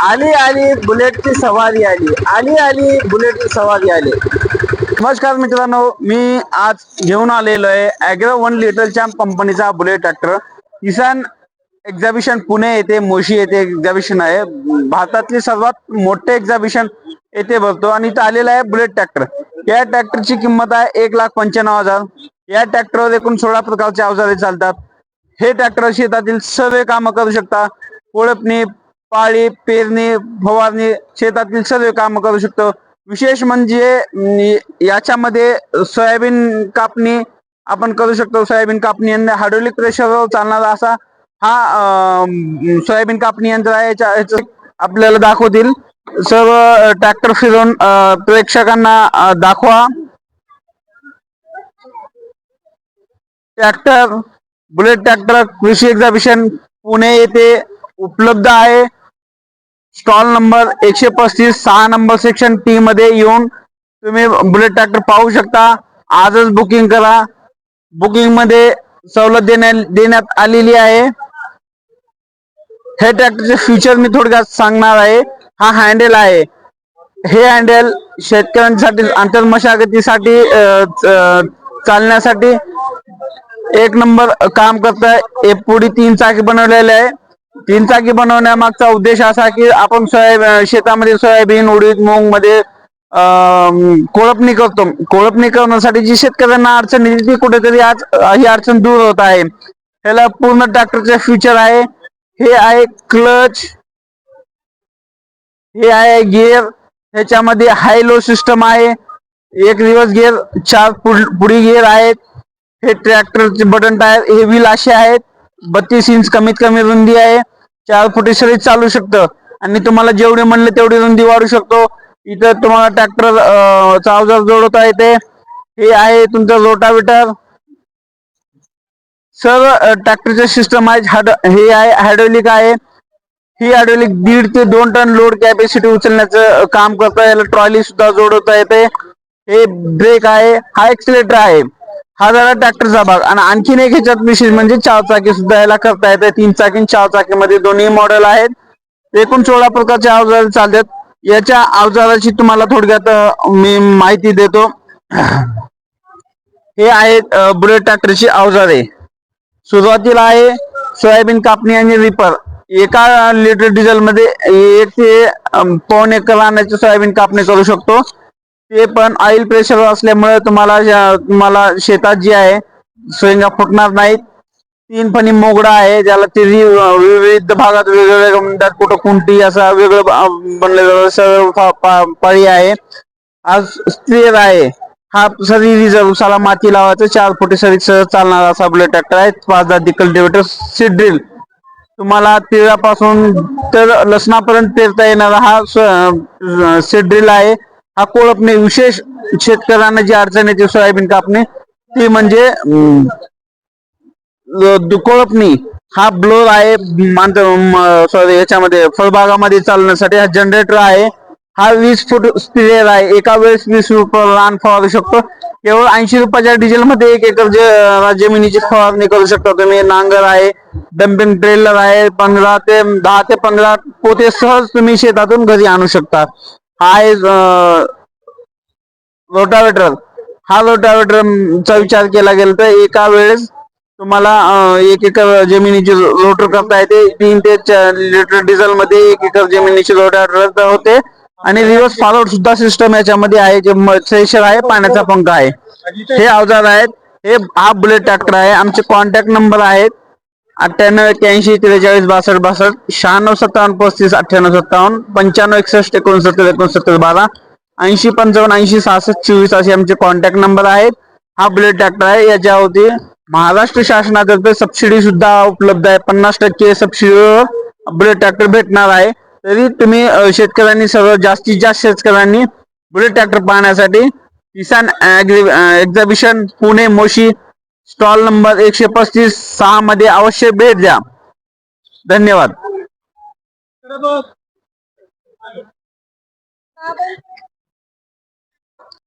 आली आली बुलेटची सवारी आली. आली आली बुलेटची सवारी आली. नमस्कार मित्रांनो मी आज घेऊन आलेलो आहे अॅग्रो वन लिटरच्या कंपनीचा Bullet tractor. Kisan exhibition Pune येथे मोशी येथे एक्झिबिशन आहे. भारतातले सर्वात मोठे एक्झिबिशन येथे भरतो आणि इथं आलेला आहे बुलेट ट्रॅक्टर. या ट्रॅक्टरची किंमत आहे एक लाख पंच्याण्णव हजार. या ट्रॅक्टरवर एकूण सोळा प्रकारचे अवजारे चालतात. हे ट्रॅक्टर शेतातील सर्व कामं करू शकता. कोळपणी पाळी पेरणी फवारणी शेतातील सर्व काम करू शकतो. विशेष म्हणजे याच्यामध्ये सोयाबीन कापणी आपण करू शकतो. सोयाबीन कापणी यंत्र हायड्रोलिक प्रेशरवर चालणारा असा हा सोयाबीन कापणी यंत्र आहे. याच्या आपल्याला दाखवतील. सर्व ट्रॅक्टर फिरून प्रेक्षकांना दाखवा. ट्रॅक्टर बुलेट ट्रॅक्टर कृषी एक्झिबिशन पुणे येथे उपलब्ध आहे. स्टॉल नंबर एकशे पस्तीस सहा नंबर सेक्शन टी मध्ये येऊन तुम्ही बुलेट ट्रॅक्टर पाहू शकता. आजच बुकिंग करा. बुकिंगमध्ये सवलत देण्यात देण्यात आलेली आहे. हे ट्रॅक्टरचे फीचर मी थोडक्यात सांगणार आहे. हा हँडल आहे. हे हँडल शेतकऱ्यांसाठी आंतर मशागतीसाठी चालण्यासाठी एक नंबर काम करत आहे पुढी तीन चाकी बनवलेले आहे. तीन चाकी बनवण्यामागचा उद्देश असा की आपण सोयाबीन शेतामध्ये सोयाबीन उडीद मूगमध्ये कोळपणी करतो. कोळपणी करण्यासाठी जी शेतकऱ्यांना अडचण येते ती कुठेतरी आज ही अडचण दूर होत आहे. ह्याला पूर्ण ट्रॅक्टरचे फ्युचर आहे. हे आहे क्लच हे आहे गिअर ह्याच्यामध्ये हाय लो सिस्टम आहे. एक रिवर्स गिअर चार पुढ- पुढी गिअर आहेत. हे ट्रॅक्टरचे बटन टायर हे व्हील असे आहेत. बत्तीस इंच कमीत कमी रुंदी आहे. चार फुटी शरीर चालू शकतं. आणि तुम्हाला जेवढे म्हणले तेवढी रुंदी वाढू शकतो. इथं तुम्हाला ट्रॅक्टर चावजार जोडवता येते. हे आहे तुमचं रोटावेटर सर ट्रॅक्टरचे सिस्टम आहे हे आहे हायड्रोलिक आहे. ही हायड्रोलिक दीड ते दोन टन लोड कॅपॅसिटी उचलण्याचं काम करतं. याला ट्रॉली सुद्धा जोडवता येते. हे ब्रेक आहे. हा एक्सिलेटर आहे. हा झाला ट्रॅक्टरचा भाग. आणि आणखीन एक ह्याच्यात विशेष म्हणजे चार चाकी सुद्धा याला करता येते. तीन चाकी आणि चार चाकीमध्ये दोन्ही मॉडेल आहेत. एकूण सोळा प्रकारचे अवजार चालतात. याच्या अवजाराची तुम्हाला थोडक्यात मी माहिती देतो. हे आहेत बुलेट ट्रॅक्टरची अवजारे. सुरुवातीला आहे सोयाबीन कापणी आणि रिपर एका लिटर डिझेल मध्ये एक ते अं, एकर आणण्याची सोयाबीन कापणी करू शकतो. ते पण ऑइल प्रेशर असल्यामुळे तुम्हाला तुम्हाला शेतात जे आहे सोयंगा फुटणार नाहीत. तीन फणी मोगडा आहे ज्याला ते विविध भागात वेगवेगळ्या म्हणतात कुठं कुंटी असा वेगळं बनलेलं सरळ पा- पाळी आहे. आज स्थिर आहे. हा सरी रिझर्व उसाला माती लावायचं चार फुटी सरी सहज चालणारा असा बुलेट ट्रॅक्टर आहे. पाच दहा कल्टिवेटर सीड ड्रिल तुम्हाला तिळापासून तर लसणापर्यंत पेरता येणारा हा सीड ड्रिल आहे. हा कोळपणे विशेष शेतकऱ्यांना जी अडचण येते सोयाबीन कापणी ती म्हणजे कोळपणी हा ब्लोअर आहे सॉरी याच्यामध्ये फळबागामध्ये चालण्यासाठी हा जनरेटर आहे. हा वीस फूट स्पिरियर आहे. एका वेळेस वीस रुपये रान फवारू शकतो. केवळ ऐंशी रुपयाच्या डिझेल मध्ये एक एकर जे- जमिनीची फवारणी करू शकता. तुम्ही नांगर आहे डम्पिंग ट्रेलर आहे पंधरा ते दहा ते पंधरा पोते सहज तुम्ही शेतातून घरी आणू शकता. हा आहे रोटावेटर. हा रोटावेटरचा विचार केला गेला तर एका वेळेस तुम्हाला एक एकर जमिनीची रोटर करता येते. तीन ते चार लिटर डिझेल मध्ये एक एकर जमिनीची रोटावेटर होते. आणि रिव्हर्स फॉलोअर सुद्धा सिस्टम याच्यामध्ये आहे. जे सेशर आहे पाण्याचा पंखा आहे. हे अवजार आहेत. हे हा बुलेट ट्रॅक्टर आहे. आमचे कॉन्टॅक्ट नंबर आहेत. अठ्ठ्याण्णव एक्क्याऐंशी त्रेचाळीस बासष्ट बासष्ट शहाण्णव सत्तावन्न पस्तीस अठ्ठ्याण्णव सत्तावन्न पंच्याण्णव एकसष्ट एकोणसत्तर एकोणसत्तर बारा ऐंशी पंचावन्न ऐंशी सहासष्ट चोवीस असे आमचे कॉन्टॅक्ट नंबर आहेत. हा बुलेट ट्रॅक्टर आहे. याच्यावरती महाराष्ट्र शासनातर्फे सबसिडी सुद्धा उपलब्ध आहे. पन्नास टक्के सबसिडीवर बुलेट ट्रॅक्टर भेटणार आहे. तरी तुम्ही शेतकऱ्यांनी सर्व जास्तीत जास्त शेतकऱ्यांनी बुलेट ट्रॅक्टर पाहण्यासाठी Kisan exhibition Pune Moshi stall number एकशे पस्तीस सहा मध्ये अवश्य भेट द्या. धन्यवाद.